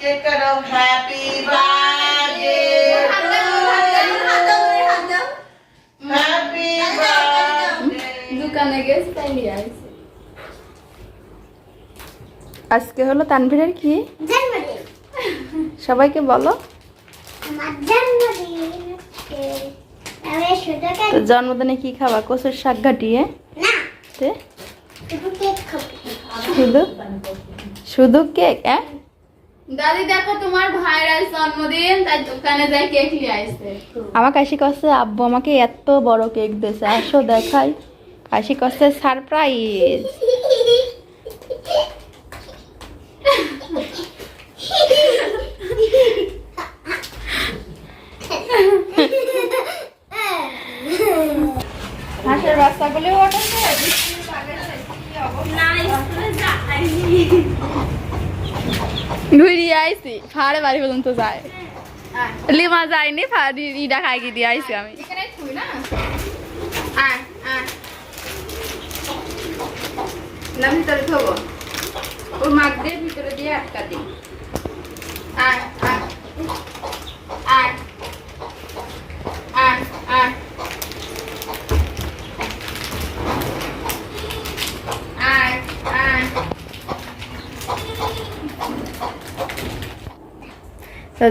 Check করো happy birthday happy birthday দোকানে গেছে তাই নিয়ে আসছে আজকে হলো তানভীরের কি? সবাইকে বলো। আমার জন্মদিন কি খাবা? কচুর শাক ঘাটিয়ে? না। তে? শুধু কেক খাব। শুধু? শুধু কেক হ্যাঁ? দাদি, দেখো তোমার ভাইয়ের জন্মদিন, তাই দোকানে যাই কেক নিয়ে আসছে আমার কাশি কাছে আব্বু আমাকে এত বড় কেক দিয়েছে, আসো দেখাই। কাশি কাছে সারপ্রাইজ ফাড়ে বাড়ি পর্যন্ত যায়। লিমা যায়নি ইডা খাই কি দিয়ে আইছি আমি। না? ভিতরে থবো। ওর মাগ দিয়ে ভিতরে দিয়ে আটকা দিই। আয় আয় আয় আয় আয়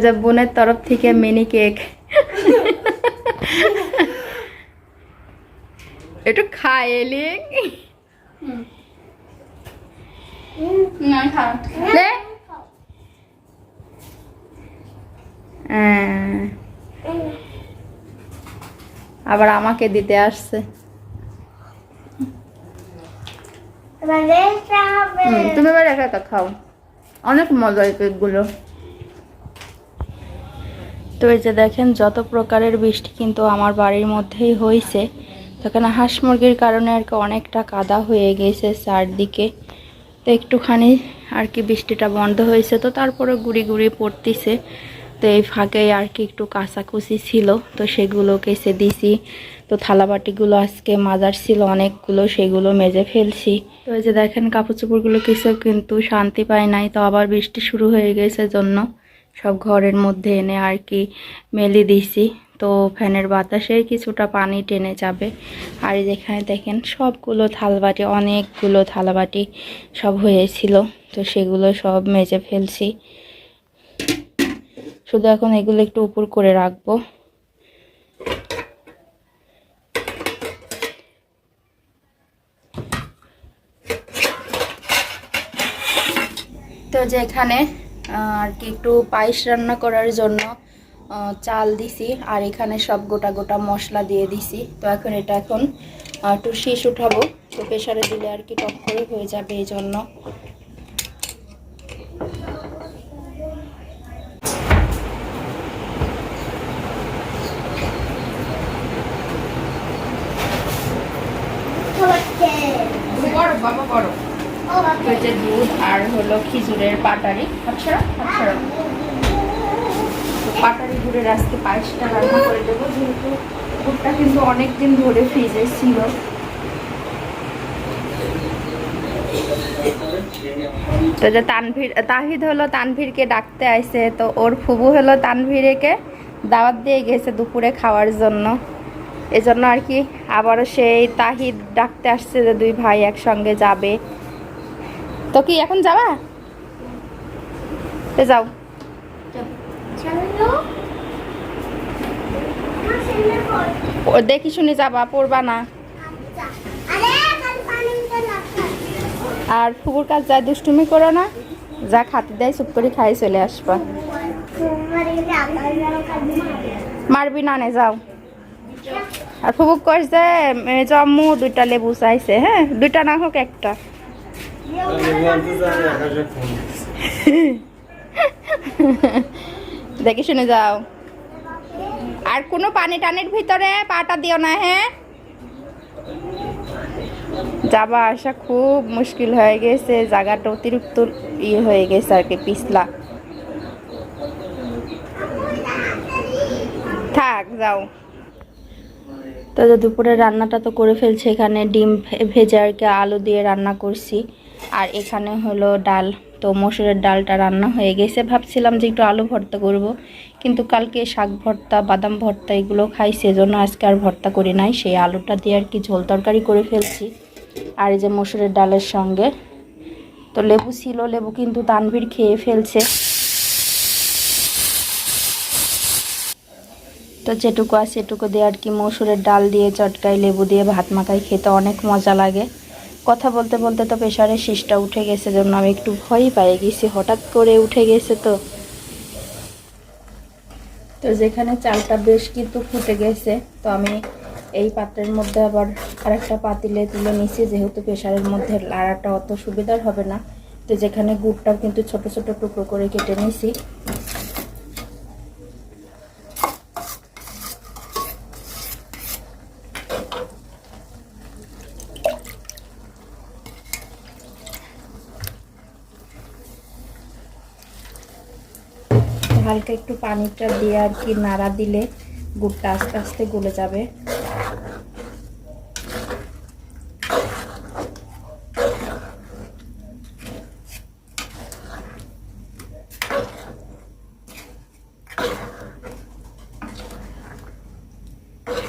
যে বোনের তরফ থেকে মিনি কেক। একটু খাও হ্যাঁ। আবার আমাকে দিতে আসছে। তুমি এবার একা একা খাও। অনেক মজা এই কেকগুলো। তো এই যে দেখেন, যত প্রকারের বৃষ্টি কিন্তু আমার বাড়ির মধ্যেই হয়েছে তো এখানে হাঁস মুরগির কারণে আর কি অনেকটা কাদা হয়ে গেছে চারদিকে। তো একটুখানি আর কি বৃষ্টিটা বন্ধ হয়েছে, তো তারপরে গুড়ি গুড়ি পড়তেছে। তো এই ফাঁকে আর কি একটু কাঁচাকুচি ছিল, তো সেগুলো কেসে দিছি। তো থালাবাটিগুলো আজকে মাজার ছিল, অনেকগুলো সেগুলো মেজে ফেলছি। তো এই যে দেখেন, কাপড় চোপড়গুলো কিছু কিন্তু শান্তি পায় নাই, তো আবার বৃষ্টি শুরু হয়ে গেছে জন্য। সব ঘরের মধ্যে এনে আর কি মেলে দিছি। তো ফ্যানের বাতাসে কিছুটা পানি টেনে যাবে। আর যেখানে দেখেন সবগুলো থালবাটি অনেকগুলো থালাবাটি সব হয়েছিল। তো সেগুলো সব মেজে ফেলছি। শুধু এখন এগুলো একটু উপর করে রাখব। তো যে এখানে আহ, আর কি একটু পায়েস রান্না করার জন্য চাল দিছি, আর এখানে সব গোটা গোটা মশলা দিয়ে দিছি। তো এখন এটা এখন একটু শীষ উঠাবো। তো প্রেশারে দিলে আর কি টক করে হয়ে যাবে এই জন্য। যে দুধ আর হলো খিজুরের পাটারি। আচ্ছা আচ্ছা। পাটারি গুড়ের আজকে পায়েসটা রান্না করে দেবো, যেহেতু গুড়টা কিন্তু অনেক দিন ধরে ফ্রিজে ছিল। তো যে তানভীর, তাহিদ হলো তানভীরকে ডাকতে আইছে, তো ওর ফুবু হলো তানভীরকে দাওয়াত দিয়ে গেছে দুপুরে খাওয়ার জন্য। এজন্য আর কি আবারও সেই তাহিদ ডাকতে আসছে যে দুই ভাই একসঙ্গে যাবে। তো কি এখন যাবা? যাও। দেখি শুনে যাবা পড়বা না। আরে ফুবুর কাজ যা দুষ্টুমি করো না। যা খাতে দেয় চুপ করে খাই চলে আসবা। মারবি না নে যাও। আর ফুবুক কইছে এ, জম্মু দুইটা লেবু চাইছে হ্যাঁ? দুইটা না হোক একটা। দেখি শুনে যাও। আর কোনো পানি টানির ভিতরে পাটা দিও না হ্যাঁ? যাবা, আসা খুব মুশকিল হয়ে গেছে। জায়গাটা অতিরিক্ত ইয়ে হয়ে গেছে আর কি, পিছলা। থাক, যাও। তো দুপুরে রান্নাটা তো করে ফেলছে, এখানে ডিম ভেজে আর কি আলু দিয়ে রান্না করছি। আর এখানে হলো ডাল। তো মসুরের ডালটা রান্না হয়ে গেছে। ভাবছিলাম যে একটু আলু ভর্তা করব। কিন্তু কালকে শাক ভর্তা, বাদাম ভর্তা এগুলো খাই, সেজন্য আজকে আর ভর্তা করি নাই। সেই আলুটা দিয়ে আর কি ঝোল তরকারি করে ফেলছি। আর এই যে মসুরের ডালের সঙ্গে, তো লেবু ছিল, লেবু কিন্তু তানভীর খেয়ে ফেলছে। তো যেটুকু আছে সেটুকু দিয়ে আর কি মসুরের ডাল দিয়ে চটকাই লেবু দিয়ে, ভাত মাখাই খেতে অনেক মজা লাগে। কথা বলতে বলতে তো প্রেশারের শীষটা উঠে গেছে জন্য আমি একটু ভয়ই পাই গেছি। হঠাৎ করে উঠে গেছে তো। তো যেখানে চালটা বেশ কিন্তু ফুটে গেছে, তো আমি এই পাত্রের মধ্যে আবার আরেকটা পাতিলে তুলে নিছি, যেহেতু প্রেশারের মধ্যে লাড়াটা অত সুবিধার হবে না। তো যেখানে গুড়টাও কিন্তু ছোট ছোট টুকরো করে কেটে নিছি। হালকা একটু পানিটা দিয়ে আর কি নাড়া দিলে গুড়টা আস্তে আস্তে গলে যাবে।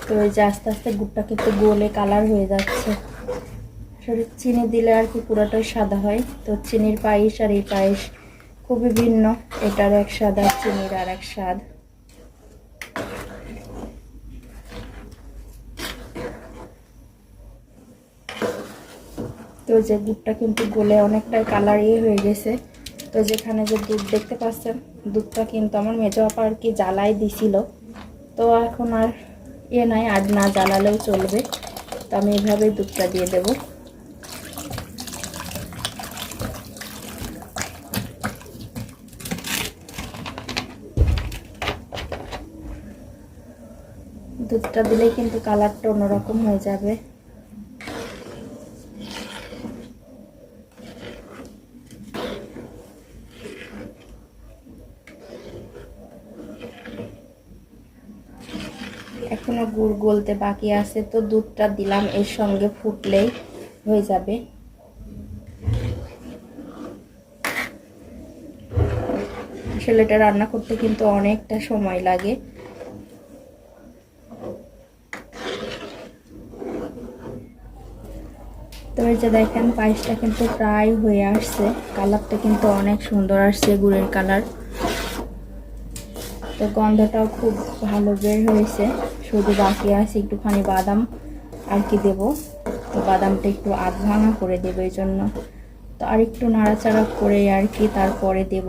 তো ওই যে আস্তে আস্তে গুড়টা কিন্তু গোলে কালার হয়ে যাচ্ছে। চিনি দিলে আর কি পুরোটাই সাদা হয়। তো চিনির পায়েস আর এই পায়েস খুবই ভিন্ন। এটার এক স্বাদ আর চিনির আর এক স্বাদ। তো যে দুধটা কিন্তু গলে অনেকটাই কালার ইয়ে হয়ে গেছে। তো যেখানে যে দুধ দেখতে পাচ্ছেন, দুধটা কিন্তু আমার মেজো আর কি জ্বালাই দিছিল। তো এখন আর ইয়ে নাই, আর না জ্বালালেও চলবে। তো আমি এভাবেই দুধটা দিয়ে দেবো। দুধটা দিলে কিন্তু কালারটা অন্যরকম হয়ে যাবে। এখনও গুড় গলতে বাকি আছে, তো দুধটা দিলাম, এর সঙ্গে ফুটলেই হয়ে যাবে। আসলে এটা রান্না করতে কিন্তু অনেকটা সময় লাগে। তো এই যে দেখেন, পায়েসটা কিন্তু প্রায় হয়ে আসছে। কালারটা কিন্তু অনেক সুন্দর আসছে, গুড়ের কালার। তো গন্ধটাও খুব ভালো বের হয়েছে। শুধু বাকি আছে একটুখানি বাদাম আর কি দেব। তো বাদামটা একটু আধ ভাঙা করে দেবো এই জন্য। তো আর একটু নাড়াচাড়া করে আর কি তারপরে দেব।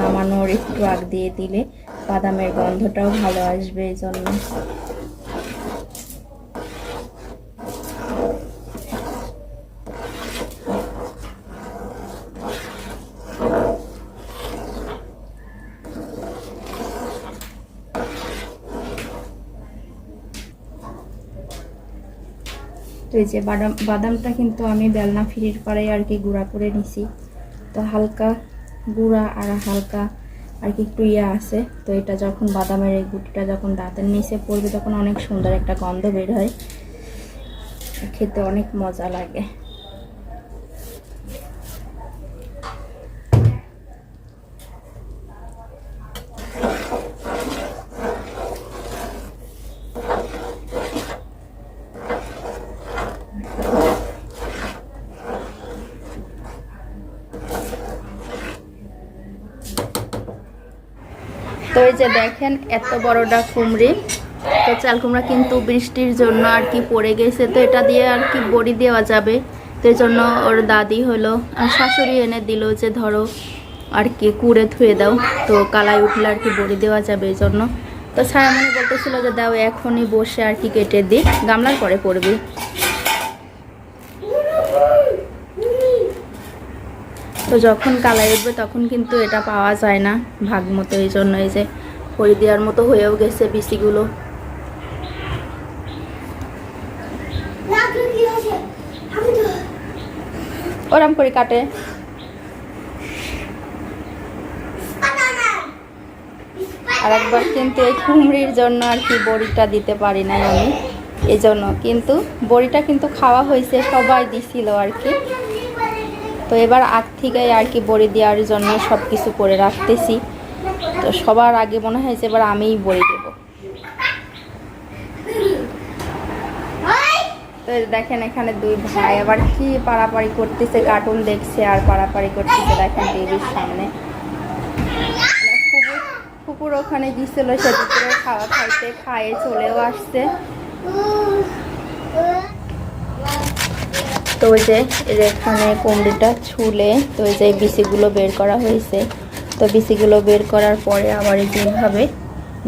নামানোর একটু আগ দিয়ে দিলে বাদামের গন্ধটাও ভালো আসবে এই জন্য। তো এই যে বাদাম, বাদামটা কিন্তু আমি বেলনা ফিরির পাড়ায় আর কি গুঁড়া করে নিছি। তো হালকা গুঁড়া আর হালকা আর কি একটু ইয়ে আছে। তো এটা যখন বাদামের এই গুটিটা যখন দাঁতের নিচে পড়বে তখন অনেক সুন্দর একটা গন্ধ বের হয়। খেতে অনেক মজা লাগে। তো এই যে দেখেন, এত বড়টা কুমড়ি। তো চাল কুমড়া কিন্তু বৃষ্টির জন্য আর কি পড়ে গেছে। তো এটা দিয়ে আর কি বড়ি দেওয়া যাবে। তো এই জন্য ওর দাদি হলো আর শাশুড়ি এনে দিল যে, ধরো আর কি কুড়ে ধুয়ে দাও। তো কালাই উঠলে আর কি বড়ি দেওয়া যাবে এই জন্য। তো ছায়ামণি বলতেছিল যে, দাও এখনই বসে আর কি কেটে দিই। গামলার পরে পড়বি তো যখন কালাই উঠবে তখন কিন্তু এটা পাওয়া যায় না ভাগ মতো, এই জন্য এই যে খড়ি দেওয়ার মতো হয়েও গেছে তো ওরম করে কাটে। আর একবার কিন্তু এই কুমড়ির জন্য আর কি বড়িটা দিতে পারি নাই আমি এই জন্য কিন্তু বড়িটা কিন্তু খাওয়া হয়েছে, সবাই দিছিল আর কি। তো এবার আগ থেকেই আর কি বড়ি দেওয়ার জন্য সব কিছু করে রাখতেছি। তো সবার আগে মনে হয়েছে এবার আমিই বড়ি দেবো। তো দেখেন এখানে দুই ভাই আবার কি পাড়াপাড়ি করতেছে কার্টুন দেখছে আর পাড়াপাড়ি করতেছে দেখেন টিভির সামনে। মানে ফুপুর ওখানে গিয়েছিল, সে দুপুরে খাওয়া খাইতে খায়ে চলেও আসছে। তো ওই যে এখানে কুমড়িটা ছুলে তো ওই যে বিচিগুলো বের করা হয়েছে। তো বিচিগুলো বের করার পরে আবার এই যেভাবে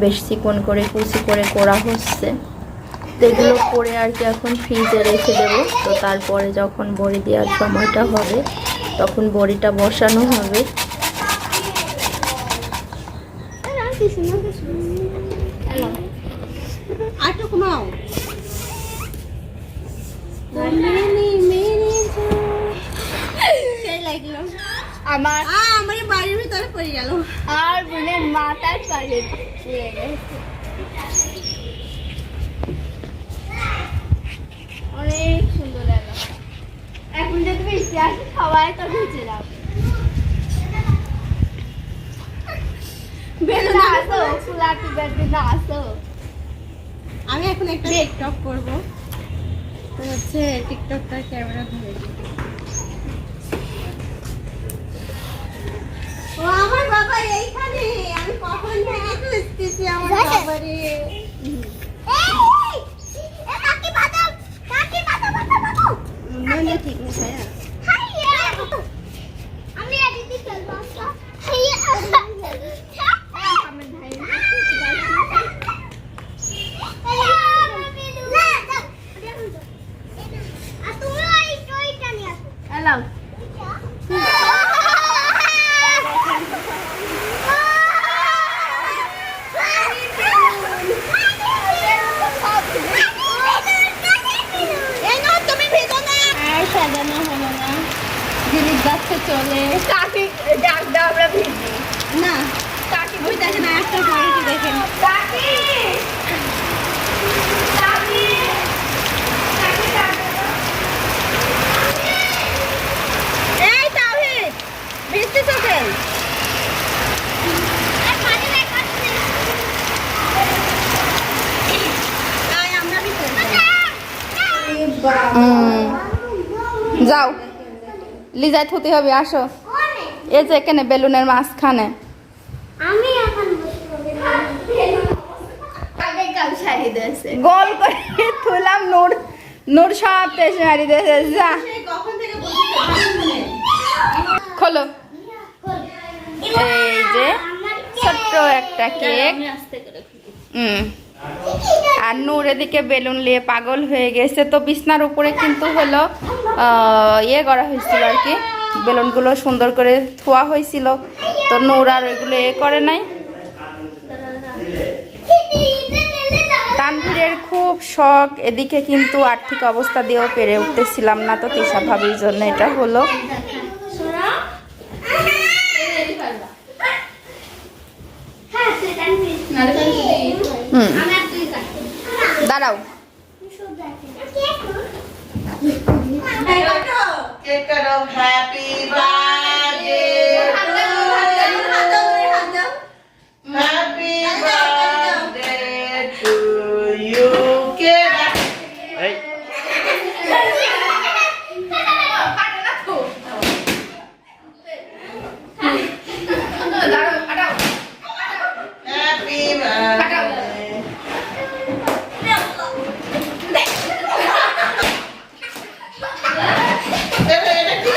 বেশ চিকন করে, কুচি করে করা হচ্ছে। তো এগুলো করে আর কি এখন ফ্রিজে রেখে দেবো। তো তারপরে যখন বড়ি দেওয়ার সময়টা হবে, তখন বড়িটা বসানো হবে। আটু আমার আমার বাড়ির ভিতরে পড়ে গেল। আর বোনের পুড়ে গেছে। অনেক সুন্দর লাগল এখন বৃষ্টি আসে সবাই তো ভিজে আমি এখন একটা টিকটক করব। হচ্ছে টিকটকটার ক্যামেরা ধরে ও আমার বাবা এইখানে। আমি কখন থেকে খুঁজতেছি আমার বাবারে। না না ঠিক না স্যার আমি এদিকে চলবো এলাও আর সাজানো হলো না দিদির বাচ্চা চলে কাকি ডাক দাও আমরা ভিজি না কাকি ওই দেখেন আর একটা কোয়ালিটি দেখেন। কাকি কাকি কাকি এই তাওহিদ বৃষ্টি চোখে। যাও। লিজায় থুতে হবে আসো। এই যে এখানে বেলুনের মাঝখানে। গোল করে তুলাম নূর নূর সব হারিয়ে দিয়েছে যা। খোলো। এই যে ছোট্ট একটা কেক। হুম। আর নূর এদিকে বেলুন নিয়ে পাগল হয়ে গেছে। তো বিছনার উপরে কিন্তু হলো ইয়ে করা হয়েছিল আর কি। বেলুনগুলো সুন্দর করে থোয়া হয়েছিল। তো নূর আর ওইগুলো এ করে নাই। তানভীরের খুব শখ এদিকে কিন্তু আর্থিক অবস্থা দিয়েও পেরে উঠতেছিলাম না তো ভাবির জন্য। এটা হলো। হ্যাঁ হুম আমি আর তুই কাটবো দাঁড়াও। কেক কাটো। Happy birthday happy birthday to you cake happy birthday এটা এটা কি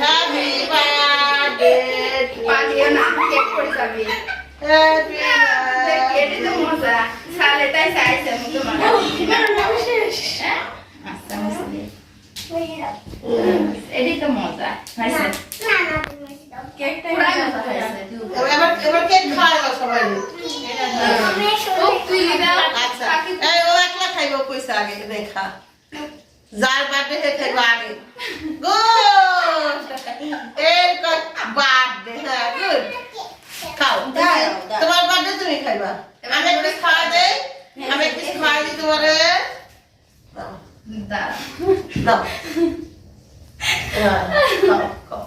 হ্যাপি বার্থডে টু পালিও না কেক করে যাবি হ্যাপি এটি তো মজা সালে তাই চাইছে মুখে মারা আচ্ছা মুসলি এটি তো মজা হয়েছে কেকটাই মজা হয়েছে এবার এবার কেক খাওয়া সবাই ও তুই লিবা আচ্ছা এই ও একলা খাইব পয়সা আগে দেখা যার বার্থডে হে খাইবা আগে। গুড! এর বার্থডে হ্যাঁ গুড। খাও। তোমার বার্থডে তুমি খাইবা? আমি একটু খাওয়া দেই। আমি একটু খাওয়া দিই তোমারে। দাও। দাঁড়া দাও। হ্যাঁ, খাও খাও।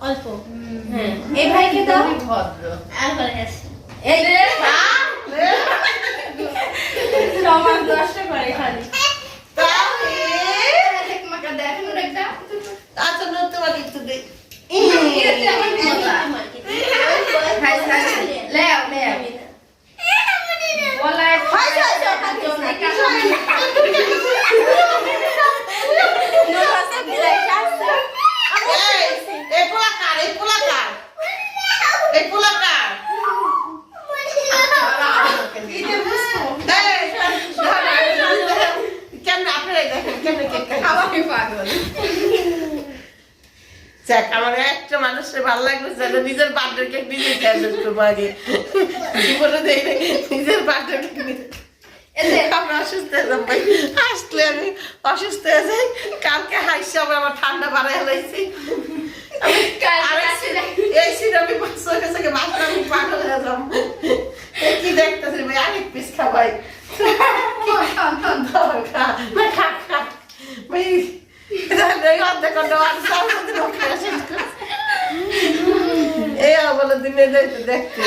অল্প হ্যাঁ এই ভাইকে দাও ভদ্র এই হ্যাঁ, নে। সমান নষ্ট করে খালি তাহলে মাকা দেখেন একটা আচ্ছা নো তোমাকে একটু দে হাই হাই লেও লেও বলাই হাই, হাই, হাই, হাই, হাই, এই এই পোলাকার এই এই পোলাকার। এই? খাওয়াই পাগল। যাক, আমার একটা মানুষের ভালো লাগবে যেন নিজের বার্থডে কেক নিজে খেয়ে করব আগে। জীবনে নিজের বার্থডে কেক নিজে আমরা অসুস্থ হয়ে যাব। আসলে আমি অসুস্থ হয়ে যাই। কালকে আবার আমার ঠান্ডা বাড়াই হলাইছি এই পাঁচ হয়ে গেছে মাত্র আমি পাগল হয়ে যাব? কি দেখতেছি ভাই? আরেক পিস খাবাই এই। এই দিনে দেখতে দেখতে।